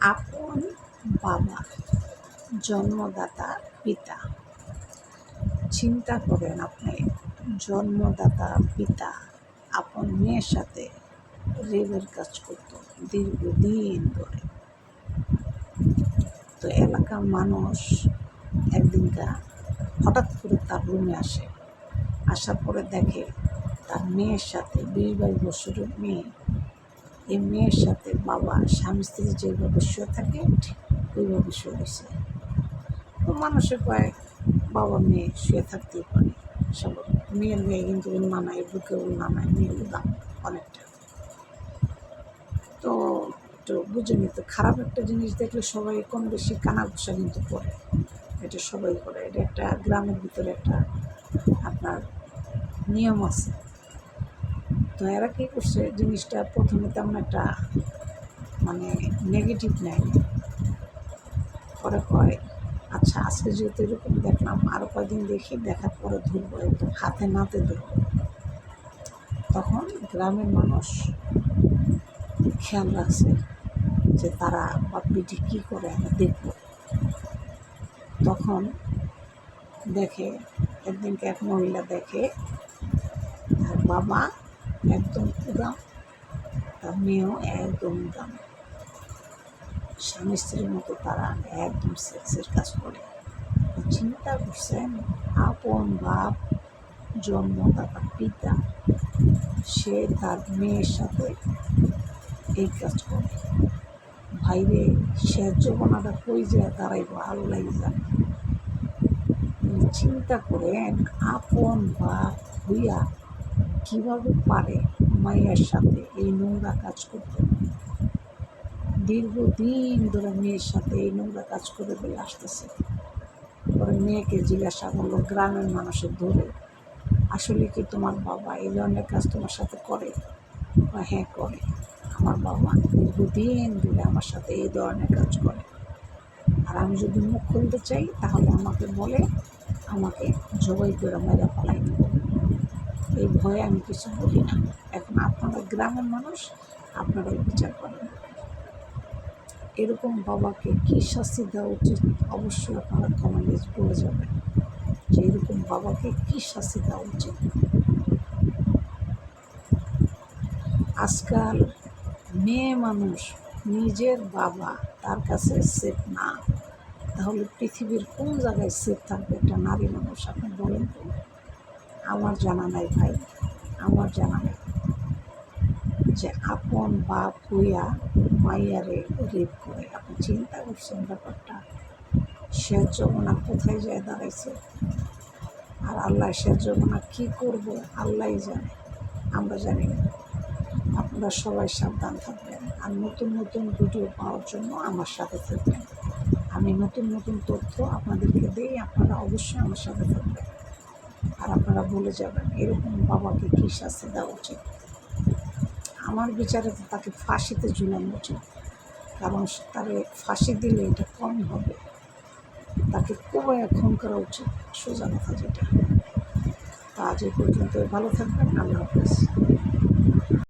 আপন বাবা, জন্মদাতা, পিতা। চিন্তা করেন আপনি, জন্মদাতা, পিতা আপন মেয়ের সাথে রেবের কাজ করতো দীর্ঘদিন ধরে। তো এলাকার মানুষ একদিনকা হঠাৎ করে তার রুমে আসে। আসার পরে দেখে তার মেয়ের সাথে বিশ বাইশ বছরের মেয়ে এই মেয়ের সাথে বাবা স্বামী স্ত্রী যেভাবে শুয়ে থাকে, ঠিক ওইভাবে শুয়ে রয়েছে। তো মানুষের কয় বাবা মেয়ে শুয়ে থাকতেই পারে। সব মেয়ের মেয়ে কিন্তু মানায়, বুকে মানায়, মেয়ের দাম অনেকটা। তো একটু বুঝে নিতে খারাপ একটা জিনিস দেখলে সবাই কম বেশি কানা ঘুষা কিন্তু করে। এটা সবাই করে। এটা একটা গ্রামের ভিতরে একটা আপনার নিয়ম আছে। তো এরা কী করছে? জিনিসটা প্রথমে তেমন একটা মানে নেগেটিভ নেয়। পরে কয় আচ্ছা আজকে যেহেতু এরকম দেখলাম আরও কয়দিন দেখি, দেখার পরে ধরবো একদম হাতে নাতে ধরবো। তখন গ্রামের মানুষ খেয়াল রাখছে যে তারা বাপ বেটি কী করে আমরা দেখব তখন দেখে, একদিনকে এক মহিলা দেখে, তার বাবা একদম উদাম তার মেয়েও একদম উদাম স্বামী স্ত্রীর মতো তারা একদম সেক্সের কাজ করে। চিন্তা করছেন, আপন বাপ, জন্মদাতা, পিতা, সে তার মেয়ের সাথে এই কাজ করে। ভাইরে সে যৌবনাটা কই যায় তারাই ভালো আল্লাহ জানে। চিন্তা করেন, আপন বাপ হইয়া কীভাবে পারে মায়ের সাথে এই নোংরা কাজ করতে? দীর্ঘদিন ধরে মেয়ের সাথে এই নোংরা কাজ করে বলে আসতেছে। পরে মেয়েকে জিজ্ঞাসা করল, গ্রামের মানুষের ধরে আসলে কি তোমার বাবা এই ধরনের কাজ তোমার সাথে করে? বা হ্যাঁ করে। আমার বাবা দীর্ঘদিন ধরে আমার সাথে এই ধরনের কাজ করে। আর আমি যদি মুখ খুলতে চাই, তাহলে আমাকে বলে, আমাকে জবাই করে মেরা দেবো এই ভয়ে আমি কিছু বলি না। এখন আপনারা গ্রামের মানুষ, আপনারাই বিচার করেন। এরকম বাবাকে কী শাস্তি দেওয়া উচিত? অবশ্যই আপনারা কমেন্টে বলে যাবেন যে এরকম বাবাকে কী শাস্তি দেওয়া উচিত। আজকাল মেয়ে মানুষ, নিজের বাবা তার কাছে সেফ না। তাহলে পৃথিবীর কোন জায়গায় সেফ থাকবে একটা নারী মানুষ, আপনি বলেন তো? আমার জানা নাই ভাই, আমার জানা নাই। যে আপন বাপ হইয়া মাইয়ারে রেপ করে, আপনি চিন্তা করছেন ব্যাপারটা? সে যমুনা কোথায় যায় দাঁড়াইছে? আর আল্লাহ সে যমুনা কী করবে, আল্লাহই জানে, আমরা জানি না। আপনারা সবাই সাবধান থাকবেন আর নতুন নতুন ভিডিও পাওয়ার জন্য আমার সাথে থাকবেন। আমি নতুন নতুন তথ্য আপনাদেরকে দিই, আপনারা অবশ্যই আমার সাথে থাকবেন। আর আপনারা ভুলে যাবেন, এরকম বাবাকে কী শাস্তি দেওয়া উচিত? আমার বিচারে তো তাকে ফাঁসিতে ঝুলানো উচিত, কারণ তারে ফাঁসি দিলে এটা কম হবে। তাকে খুবই এখন করা উচিত, সোজা কথা যেটা। তা আজ পর্যন্ত ভালো থাকবেন, আল্লাহ হাফেজ।